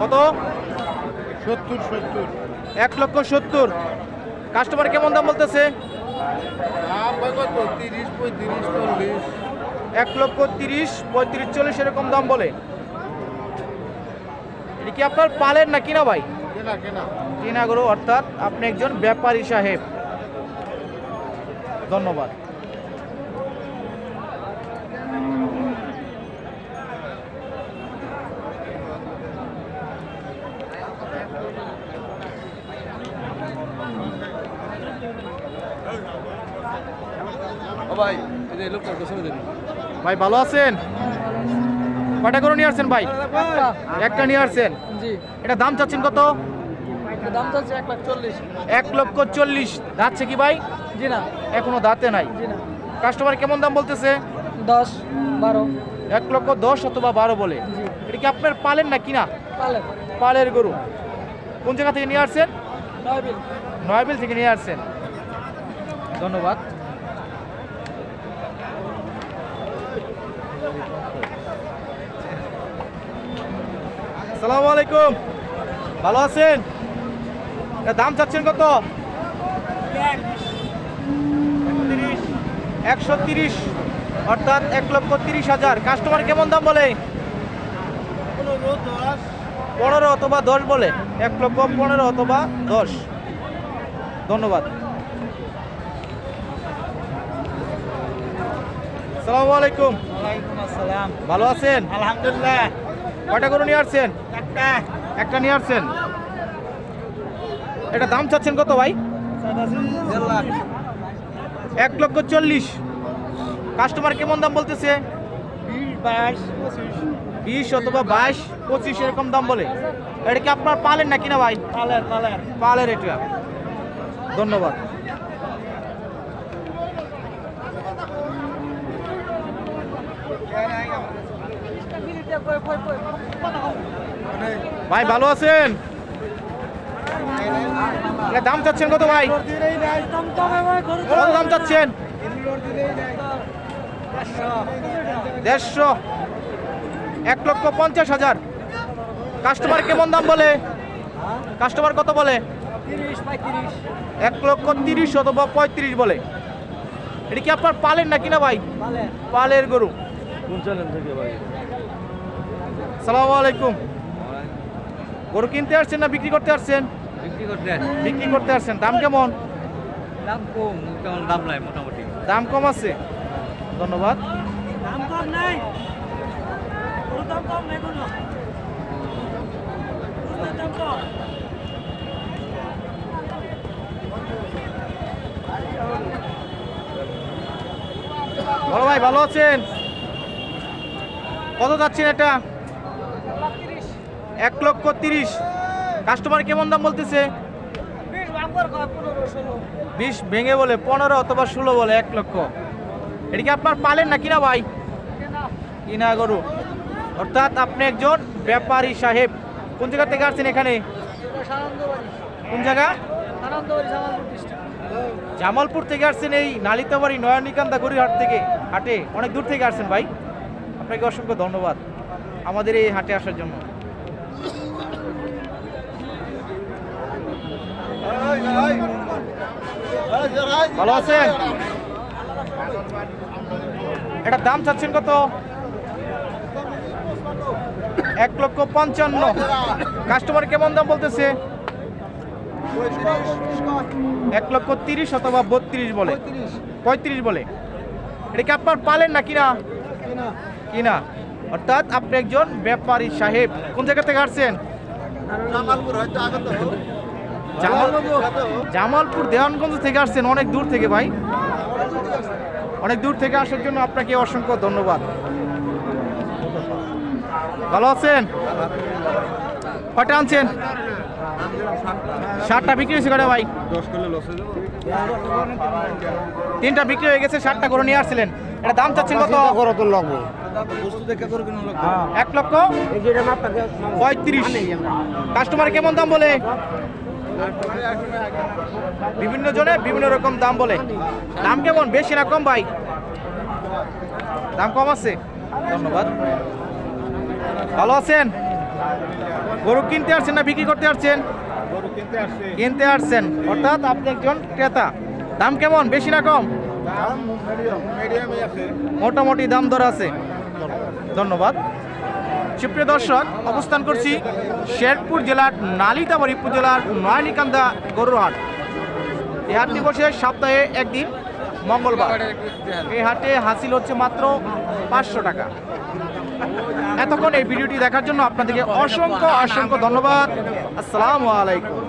কত? সত্তর সত্তর। এক লক্ষ সত্তর। কাস্টমার কেমন দাম বলতেছে? এক লক্ষ তিরিশ পঁয়ত্রিশ চল্লিশ এরকম দাম বলে। এটা কি আপনার পালেন না কিনা ভাই? কিনা গরু অর্থাৎ আপনি একজন ব্যাপারী সাহেব। ধন্যবাদ। ভাই এই দেন। ভাই ভালো আছেন? কটা গরু নিয়ে আসছেন ভাই? একটা নিয়ে আসছেন? জি। এটা দাম চাচ্ছেন কত? দাম এক লাখ চল্লিশ। এক লক্ষ চল্লিশ। যাচ্ছে কি ভাই? জি না। এখনও দাঁতে নাই। জি না। কাস্টমার কেমন দাম বলতেছে? দশ বারো। এক লক্ষ দশ অথবা বারো বলে। এটা কি আপনার পালেন না? কিনা পালে পালের গরু। কোন জায়গা থেকে নিয়ে আসছেন? নয় বিল নয়াবিল থেকে নিয়ে আসছেন। ধন্যবাদ। আসসালামু আলাইকুম। ভালো আছেন? দাম চাচ্ছেন কত? একশো তিরিশ। অর্থাৎ এক লক্ষ তিরিশ হাজার। কাস্টমার কেমন দাম বলে? পনেরো অথবা দশ বলে। এক লক্ষ পনেরো অথবা দশ। ধন্যবাদ। সালামু আলাইকুম। ওয়ালাইকুম আসসালাম। ভালো আছেন? আলহামদুলিল্লাহ। কয়টা করে নিয়ে আসছেন? একটা। একটা নিয়ে আসছেন? এটা দাম চাচ্ছেন কত ভাই? এক লক্ষ চল্লিশ। কাস্টমার কেমন দাম বলতেছে? বিশ অথবা বাইশ পঁচিশ এরকম দাম বলে। এটা কি আপনার পালেন না কিনা ভাই? পালের পালের। পালের এটা। ধন্যবাদ। ভাই ভালো আছেন? দাম চাচ্ছেন কত ভাই? কত দাম চাচ্ছেন? দেড়শো। এক লক্ষ পঞ্চাশ হাজার। কাস্টমার কেমন দাম বলে? কাস্টমার কত বলে? এক লক্ষ তিরিশ অথবা পঁয়ত্রিশ বলে। এটা কি আপনার পালেন না কিনা ভাই? পালের। পালের গরু। কোন চ্যানেল থেকে ভাই। সালাম আলাইকুম গরু কিনতে আসছেন না বিক্রি করতে আসছেন? বিক্রি করতে বিক্রি করতে আসছেন। দাম কেমন? দাম কম কেমন দাম নাই মোটামুটি। দাম কম আছে? ধন্যবাদ। দাম কম নাই। দাম কম নাই কোনো। দাম কম। বড় ভাই ভালো আছেন? কত যাচ্ছেন এটা? এক লক্ষ তিরিশ। কাস্টমার কেমন দাম বলতেছে? বিশ ভেঙে বলে পনেরো অথবা ষোলো বলে এক লক্ষ। এটা কি আপনার পালেন না কিনা ভাই? কিনা গরু। অর্থাৎ আপনি একজন ব্যাপারী সাহেব। কোন জায়গা থেকে আসছেন এখানে? কোন জায়গা? জামালপুর থেকে আসছেন এই নালিতাবাড়ি নয়নিকান্দা গড়িহাট থেকে, হাটে। অনেক দূর থেকে আসছেন ভাই। আপনাকে অসংখ্য ধন্যবাদ আমাদের এই হাটে আসার জন্য। ভালো আছেন? এটা দাম চাচ্ছেন কত? এক লক্ষ পঞ্চান্ন। কাস্টমার কেমন দাম বলতেছে? এক লক্ষ তিরিশ অথবা বত্রিশ বলে। পঁয়ত্রিশ বলে। এটা কি আপনার পালেন না কিনা? কিনা? অর্থাৎ আপনি একজন ব্যাপারী সাহেব। কোন জায়গা থেকে আসছেন? জামালপুর দেওয়ানগঞ্জ থেকে আসছেন। অনেক দূর থেকে ভাই। অনেক দূর থেকে আসার জন্য আপনাকে অসংখ্য ধন্যবাদ। ভালো আছেন? কটা আনছেন? ষাটটা বিক্রি হয়েছে কটা ভাই? তিনটা বিক্রি হয়ে গেছে ষাটটা করে নিয়ে আসছিলেন। এটা দাম চাচ্ছেন কত? এক লক্ষ পঁয়ত্রিশ। কাস্টমার কেমন দাম বলে? বিভিন্ন জনে বিভিন্ন রকম দাম বলে। দাম কেমন? বেশি না কম ভাই? দাম কম আছে। ধন্যবাদ। ভালো আছেন? গরু কিনতে আসছেন না বিক্রি করতে আসছেন? কিনতে আসছেন। অর্থাৎ আপনি একজন ক্রেতা। দাম কেমন? বেশি না কম? দাম মিডিয়াম মিডিয়ামই আছে। মোটামুটি দাম দর আছে। ধন্যবাদ। সুপ্রিয় দর্শক, অবস্থান করছি শেরপুর জেলার নালিতাবাড়ি উপজেলার নয়নিকান্দা গরুর হাট এই হাটটি বসে সপ্তাহে একদিন, মঙ্গলবার। এই হাটে হাসিল হচ্ছে মাত্র পাঁচশো টাকা। এতক্ষণ এই ভিডিওটি দেখার জন্য আপনাদেরকে অসংখ্য অসংখ্য ধন্যবাদ। আসসালামু আলাইকুম।